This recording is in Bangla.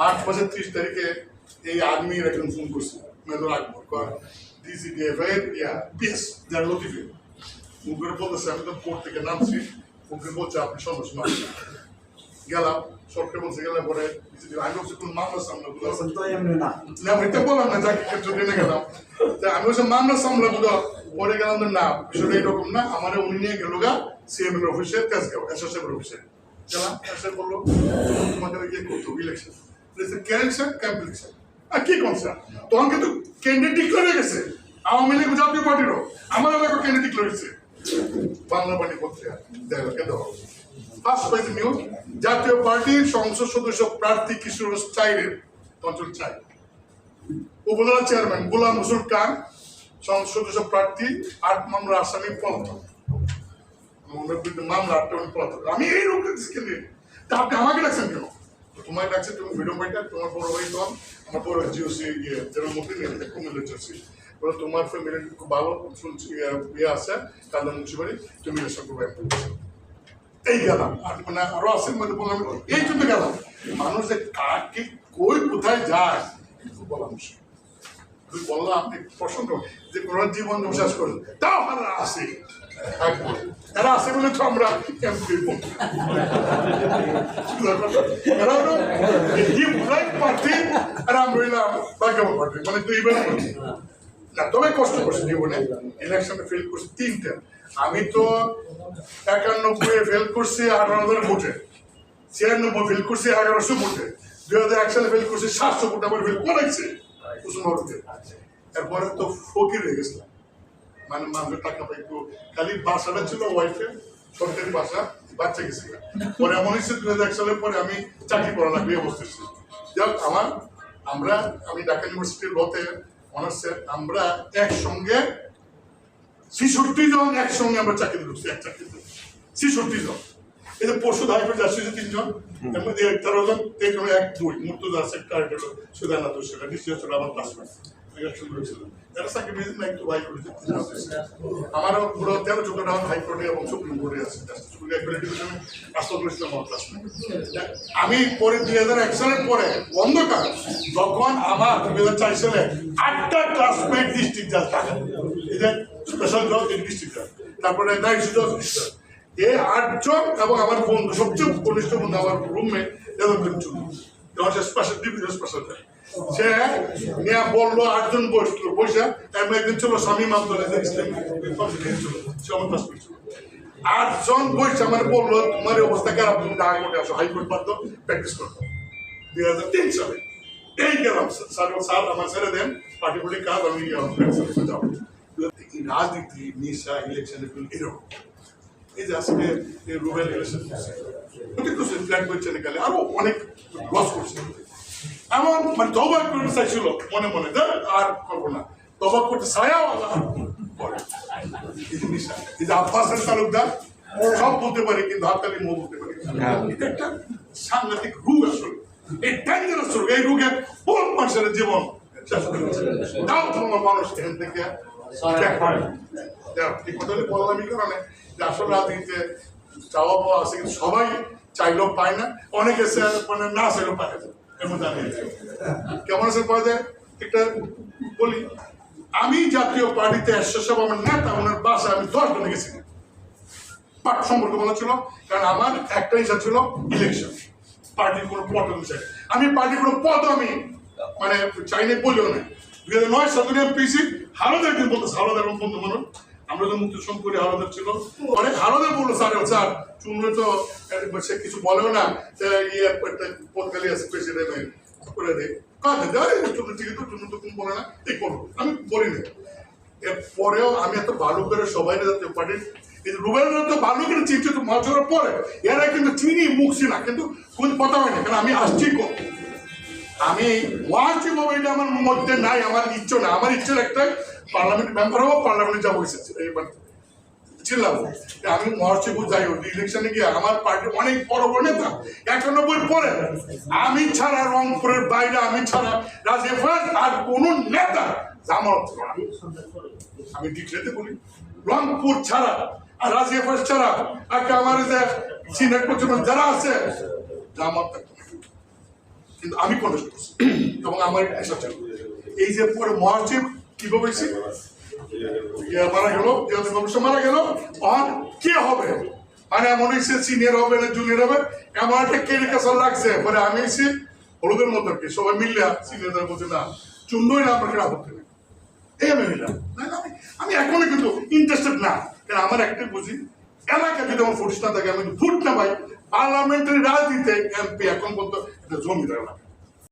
মার্চ মাসের ত্রিশ তারিখে এই আর্মির একজন ফোন করছে মেজর আকবর এর ইয়া পিএস যার লতিফে ফোন করে বলতেছে আমি তো কোর্ট থেকে নামছি। ফোন করে বলছে আপনি গেলাম সরকার বলছে গেলে পরে আমি কোন মামলা না। বললাম না যাকে ক্ষেত্রে জেনে গেলাম। তা আমি মামলা পরে গেলাম না বিষয়টা এরকম না। আমার উনি নিয়ে গেল গা সিএম এর অফিসে তেজগাঁও এসএসএফ এর অফিসে গেলাম এসে বলল তোমাকে ইয়ে করতে ইলেকশন ইলেকশন ক্যাম্প ইলেকশন আর কি কনসার তখন কিন্তু ক্যান্ডিডেট ডিক্লেয়ার হয়ে গেছে। আওয়ামী লীগ জাতীয় পার্টিরও আমার এলাকা ক্যান্ডিডেট ডিক্লেয়ার হয়েছে। বাংলা পার্টি পত্রিকা দেখা কেন ফার্স্ট পেজ নিউজ জাতীয় পার্টির সংসদ সদস্য প্রার্থী কিশোর চাইরের অঞ্চল চাই। উপজেলা চেয়ারম্যান গোলাম রসুল খান, সংসদ সদস্য প্রার্থী আট মামলা আসামি পলাতক। মামলা আটটা পলাতক। আমি এই রোগ দেখছি তা আপনি আমাকে ডাকছেন কেন? তোমায় ডাকছে তুমি ভিডিও পাইটা তোমার বড় ভাই তখন আমার বড় জিওসি ইয়ে জেনারেল মন্ত্রী নিয়ে কুমিল্লা জিওসি বলে তোমার ফ্যামিলি খুব ভালো শুনছি ইয়ে, ইয়ে আছে কান্দা মুন্সিপালি তুমি ব্যায়াম করছ এই গেলাম আর মানে আরও আছে মানে বললাম এই জন্য গেলাম। মানুষ যে কাকে কই কোথায় যায় কিছু বলা মুশকিল। বললাম পছন্দ যে কোন জীবন বিশ্বাস করেন তাও আমরা আসি বলে তো আমরা আমরা প্রার্থী মানে না, তবে কষ্ট করছি জীবনে। ইলেকশনে ফেল করছি তিনটা। আমি তো একানব্বই ফেল করছি, আঠারো হাজার ভোটে। ছিয়ানব্বই ফেল করছি, এগারোশো ভোটে। দুই হাজার এক সালে ফেল করছি, সাতশো ভোট আবার ফেল করেছে কুসুমবাড়িতে এরপরে তো ফকির হয়ে গেছিলাম। মানে মানুষের টাকা পাইতো খালি বাসাটা ছিল ওয়াইফে সরকারি বাসা, বাচ্চা গেছিল পরে এমন হয়েছে দুই হাজার এক সালের পরে আমি চাকরি করা লাগবে অবস্থা ছিল যাক আমার, আমরা, আমি ঢাকা ইউনিভার্সিটির রতে অনার্সে আমরা একসঙ্গে ছেষট্টি জন একসঙ্গে আমরা চাকরি ঢুকছি এক চাকরিতে। ছেষট্টি জন। যে পরশু হাইকোর্ট যাচ্ছে যে তিনজন, এর মধ্যে তেরো জন, এক দুই। মূর্ত আছে একটা সুদানা তো সেটা নিশ্চয় আমার ক্লাসমেট আমারও পুরো তেরো চোদ্দটা হাইকোর্টে এবং সুপ্রিম কোর্টে আছে আমি পরে দুই হাজার এক সালের পরে অন্ধকার, যখন আমার দুই হাজার চার সালে আটটা ক্লাসমেট ডিস্ট্রিক্ট জাজ থাকে। এদের স্পেশাল জজ ডিস্ট্রিক্ট জাজ তারপরে জজ এই আটজন এবং আমার বন্ধু, সবচেয়ে ঘনিষ্ঠ বন্ধু, আমার রুমমেট দেবেন্দ্র চুরি স্পেশাল ডিভিশন স্পেশাল সে নিয়ে বলল, আটজন বসল, বসে এমন একদিন ছিল স্বামী মামদলে আটজন বসে আমার বলল, তোমার অবস্থা খারাপ, তুমি ঢাকা কোর্টে আসো হাইকোর্ট বাদ প্র্যাকটিস করতো দুই হাজার তিন সালে এই গেলাম, স্যার স্যার আমার ছেড়ে দেন পার্টি পার্টি কাজ, আমি রাজনীতি, নেশা ইলেকশন এরকম। এই যে আজকে রুবেল ইলেকশন প্রত্যেক তো ফ্ল্যাট করছে গেলে আরও অনেক লস করছে। এমন মানে তবা করতে চাইছিল মনে মনে যে আর করব না। তবা করতে ছায়াও আল্লাহ। এই যে নেশা এই যে আব্বাস তালুকদার সব বলতে পারে কিন্তু হাততালি মো বলতে পারে। এটা একটা সাংঘাতিক রোগ আসলে। এই ডেঞ্জারাস রোগ এই রোগে বহু মানুষের জীবন শেষ করে দিচ্ছে। তাও তোমার মানুষ এখান থেকে। কথাটা বললাম এই কারণে। যে আসলে চাওয়া পাওয়া আছে কিন্তু সবাই চাইলেও পায় না। অনেকে সে- মানে না চাইলেও পায় না। আমি কেমন আছে পাওয়া যায় একটা বলি, আমি জাতীয় পার্টিতে এসেসব আমার নেতা, ওনার বাসা, আমি দশ জনে গেছি। পার্ট সম্পর্কে বলা ছিল, কারণ আমার একটা ইচ্ছা ছিল ইলেকশন পার্টির কোনো পদ আমি চাই। আমি পার্টির কোনো পদ আমি মানে চাইনি বলিও না দুই হাজার নয় সালে পেয়েছি হারদের দিন বলতো হারদের বন্ধু মানুষ আমরা তো মুক্তি সম করি ছিল। অনেক হারদের বলল, স্যার স্যার শুনলে তো সে কিছু বলেও না। ইয়ে একটা পদ খালি আছে করে দেয় কাঁদে দেয় ঠিক তো তো বলে না। করব আমি বলি না এরপরেও আমি এত ভালো করে সবাই যাতে পারি। রুবেলরা তো ভালো করে চিনছে তো পরে। এরা কিন্তু চিনি মুখছি না কিন্তু কোন কথা হয় না কারণ আমি আসছি আমি ওয়াচি মোবাইলটা আমার মধ্যে নাই, আমার ইচ্ছে না আমার ইচ্ছে একটাই পার্লামেন্ট মেম্বার হব, পার্লামেন্টে যাব এইবার ছিলাম আমি মহাসচিব যাই হোক ইলেকশনে গিয়ে আমার পার্টি অনেক বড় বড় নেতা, একানব্বই পরে। আমি ছাড়া রংপুরের বাইরে, আমি ছাড়া রাজেফার আর কোন নেতা না। আমি ডিক্লেতে বলি, রংপুর ছাড়া আর রাজিয়াফার ছাড়া আর আমার যে পর্যন্ত যারা আছে জামাত কিন্তু আমি করছি, এবং আমার এই যে পরে মহাসচিব হয়েছে ইয়ে মারা গেল যেহেতু মারা গেল। আর কে হবে? মানে এমন হয়েছে সিনিয়র হবে না জুনিয়র হবে। এমন একটা কেরিকাসার লাগছে। পরে আমি এসে হলুদের মতো কি? সবাই মিললে সিনিয়রদের বলছে না। চুন্দই না আপনাকে আপত্তি নেই এই আমি নাহলে আমি এখনও কিন্তু ইন্টারেস্টেড না। কারণ আমার একটা বুঝি এলাকা যদি আমার ফুটস না থাকে, আমি ফুট না পাই। পার্লামেন্টারি রাজনীতিতে এমপি এখন পর্যন্ত একটা জমি দেয় না।